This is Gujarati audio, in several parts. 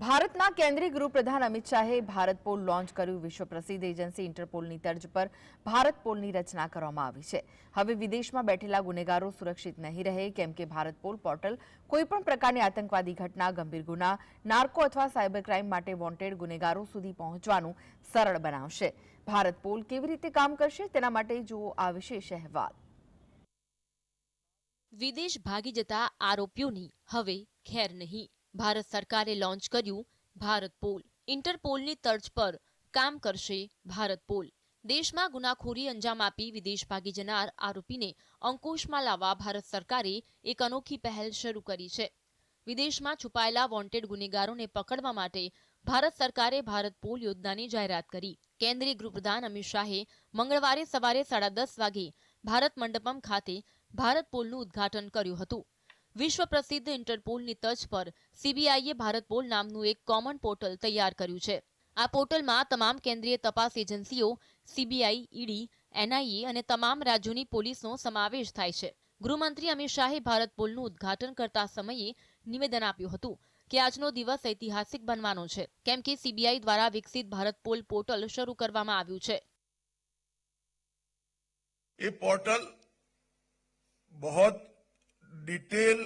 ભારતના કેન્દ્રીય ગૃહપ્રધાન અમિત શાહે ભારત પોલ લોન્ચ કર્યું. વિશ્વ પ્રસિદ્ધ એજન્સી ઇન્ટરપોલની તર્જ પર ભારત પોલની રચના કરવામાં આવી છે. હવે વિદેશમાં બેઠેલા ગુનેગારો સુરક્ષિત નહીં રહે, કેમ કે ભારત પોલ પોર્ટલ કોઈપણ પ્રકારની આતંકવાદી ઘટના, ગંભીર ગુના, નાર્કો અથવા સાયબર ક્રાઇમ માટે વોન્ટેડ ગુનેગારો સુધી પહોંચવાનું સરળ બનાવશે. ભારત પોલ કેવી રીતે કામ કરશે તેના માટે જુઓ આ વિશેષ અહેવાલ. વિદેશ ભાગી જતા આરોપીઓની હવે ખેર નહીં. ભારત સરકારે લોન્ચ કર્યું ભારત પોલ. ઇન્ટરપોલની તર્જ પર કામ કરશે ભારત પોલ. દેશમાં ગુનાખોરી અંજામ આપી વિદેશ ભાગી જનાર આરોપીને અંકુશમાં લાવવા ભારત સરકારે એક અનોખી પહેલ શરૂ કરી છે. વિદેશમાં છુપાયેલા વોન્ટેડ ગુનેગારોને પકડવા માટે ભારત સરકારે ભારત પોલ યોજનાની જાહેરાત કરી. કેન્દ્રીય ગૃહપ્રધાન અમિત શાહે મંગળવારે સવારે સાડા દસ વાગે ભારત મંડપમ ખાતે ભારત પોલનું ઉદ્ઘાટન કર્યું હતું. વિશ્વ પ્રસિદ્ધ ઇન્ટરપોલની તજ પર સીબીઆઈએ ભારતપોલ નામનું એક કોમન પોર્ટલ તૈયાર કર્યું છે. આ પોર્ટલમાં તમામ કેન્દ્રીય તપાસ એજન્સીઓ, સીબીઆઈ, ઈડી, એનઆઈએ અને તમામ રાજ્યોની પોલીસનો સમાવેશ થાય છે. ગૃહમંત્રી અમિત શાહે ભારત પોલનું ઉદ્ઘાટન કરતા સમયે નિવેદન આપ્યું હતું કે આજનો દિવસ ઐતિહાસિક બનવાનો છે, કેમ કે સીબીઆઈ દ્વારા વિકસિત ભારત પોલ પોર્ટલ શરૂ કરવામાં આવ્યું છે. એ પોર્ટલ બહોત डिटेल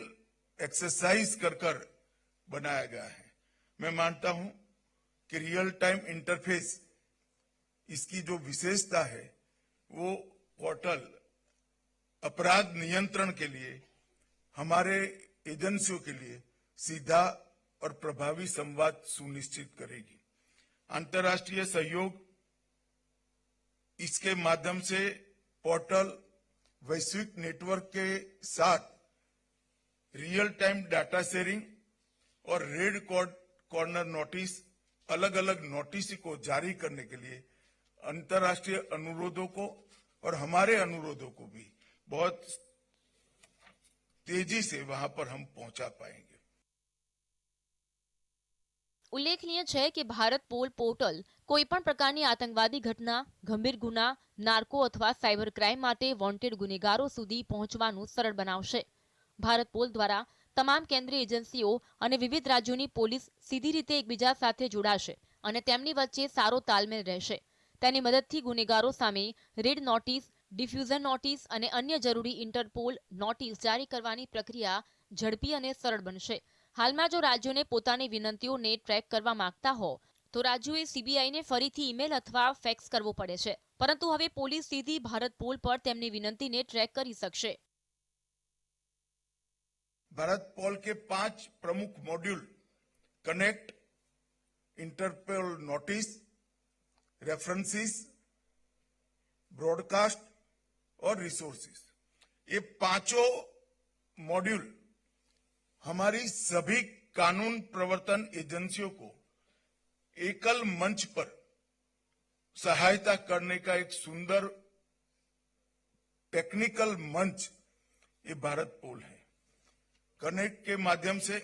एक्सरसाइज कर कर बनाया गया है। मैं मानता हूँ कि रियल टाइम इंटरफेस इसकी जो विशेषता है, वो पोर्टल अपराध नियंत्रण के लिए, हमारे एजेंसियों के लिए सीधा और प्रभावी संवाद सुनिश्चित करेगी। अंतर्राष्ट्रीय सहयोग इसके माध्यम से पोर्टल वैश्विक नेटवर्क के साथ रियल टाइम डाटा शेयरिंग और रेड कॉर्नर नोटिस अलग अलग नोटिस को जारी करने के लिए अंतर्राष्ट्रीय अनुरोधों को और हमारे अनुरोधों को भी बहुत तेजी से वहां पर हम पहुंचा पाएंगे ઉલ્લેખનીય છે કે ભારત પોલ પોર્ટલ કોઈપણ પ્રકારની આતંકવાદી ઘટના ગંભીર ગુના નાર્કો અથવા સાયબર ક્રાઇમ માટે વોન્ટેડ ગુનેગારો સુધી પહોંચવાનું સરળ બનાવશે ભારત પોલ દ્વારા તમામ કેન્દ્રીય એજન્સીઓ અને વિવિધ રાજ્યોની પોલીસ સીધી રીતે એકબીજા સાથે જોડાશે અને તેમની વચ્ચે સારો તાલમેલ રહેશે. તેની મદદથી ગુનેગારો સામે રેડ નોટિસ, ડિફ્યુઝન નોટિસ અને અન્ય જરૂરી ઇન્ટરપોલ નોટિસ જારી કરવાની પ્રક્રિયા ઝડપી અને સરળ બનશે. હાલમાં જો રાજ્યોને પોતાની વિનંતીઓને ટ્રેક કરવા માંગતા હો, તો રાજ્યોએ સીબીઆઈને ફરીથી ઈમેલ અથવા ફેક્સ કરવો પડે છે. પરંતુ હવે પોલીસ સીધી ભારત પોલ પર તેમની વિનંતીને ટ્રેક કરી શકશે. भारत पोल के पाँच प्रमुख module connect Interpol notice references broadcast और रिसोर्सेस ये पाँचों मॉड्यूल हमारी सभी कानून प्रवर्तन एजेंसियों को एकल मंच पर सहायता करने का एक सुंदर टेक्निकल मंच ये भारत पोल है। कनेक्ट के माध्यम से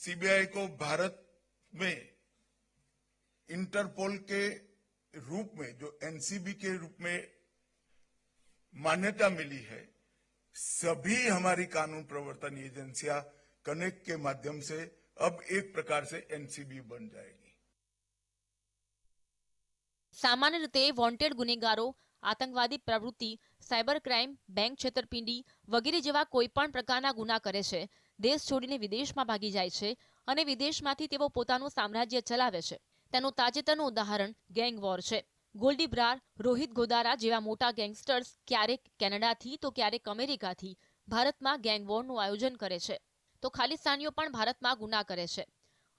सीबीआई को भारत में इंटरपोल के रूप में जो एनसीबी के रूप में मान्यता मिली है सभी हमारी कानून प्रवर्तन एजेंसियां कनेक्ट के माध्यम से अब एक प्रकार से एनसीबी बन जाएगी સામાન્ય રીતે વોન્ટેડ ગુનેગારો આતંકવાદી પ્રવૃત્તિ સાયબર ક્રાઇમ, બેંક છેતરપિંડી વગેરે જેવા કોઈપણ પ્રકારના ગુના કરે છે. દેશ છોડીને વિદેશમાં ભાગી જાય છે અને વિદેશમાંથી તેઓ પોતાનું સામ્રાજ્ય ચલાવે છે. તેનું તાજેતરનું ઉદાહરણ ગેંગ વોર છે. ગોલ્ડી બ્રાર, રોહિત ગોદારા જેવા મોટા ગેંગસ્ટર્સ ક્યારેક કેનેડાથી તો ક્યારેક અમેરિકાથી ભારતમાં ગેંગ વોરનું આયોજન કરે છે. તો ખાલિસ્તાનીઓ પણ ભારતમાં ગુના કરે છે.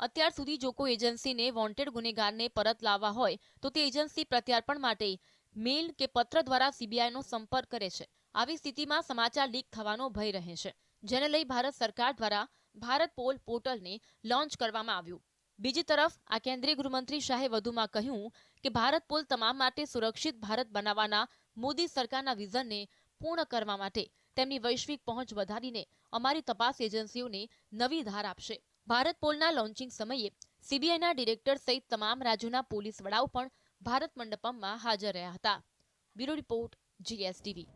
અત્યાર સુધી જો કોઈ એજન્સીને વોન્ટેડ ગુનેગારને પરત લાવવા હોય તો તે એજન્સી પ્રત્યાર્પણ માટે મેલ કે પત્ર દ્વારા સીબીઆઈનો સંપર્ક કરે છે. આવી સ્થિતિમાં સમાચાર લીક થવાનો ભય રહે છે, જેને લઈ ભારત સરકાર દ્વારા ભારત પોલ પોર્ટલને લોન્ચ કરવામાં આવ્યું. બીજી તરફ, આ કેન્દ્રીય ગૃહમંત્રી શાહે વધુમાં કહ્યું કે ભારત પોલ તમામ માટે સુરક્ષિત ભારત બનાવવાના મોદી સરકારના વિઝનને પૂર્ણ કરવા માટે તેમની વૈશ્વિક પહોંચ વધારીને અમારી તપાસ એજન્સીઓને નવી ધાર આપશે. ભારત પોલના લોન્ચિંગ સમયે સીબીઆઈના ડિરેક્ટર સહિત તમામ રાજ્યોના પોલીસ વડાઓ પણ ભારત મંડપમમાં હાજર રહ્યા હતા. Bureau report GSTV.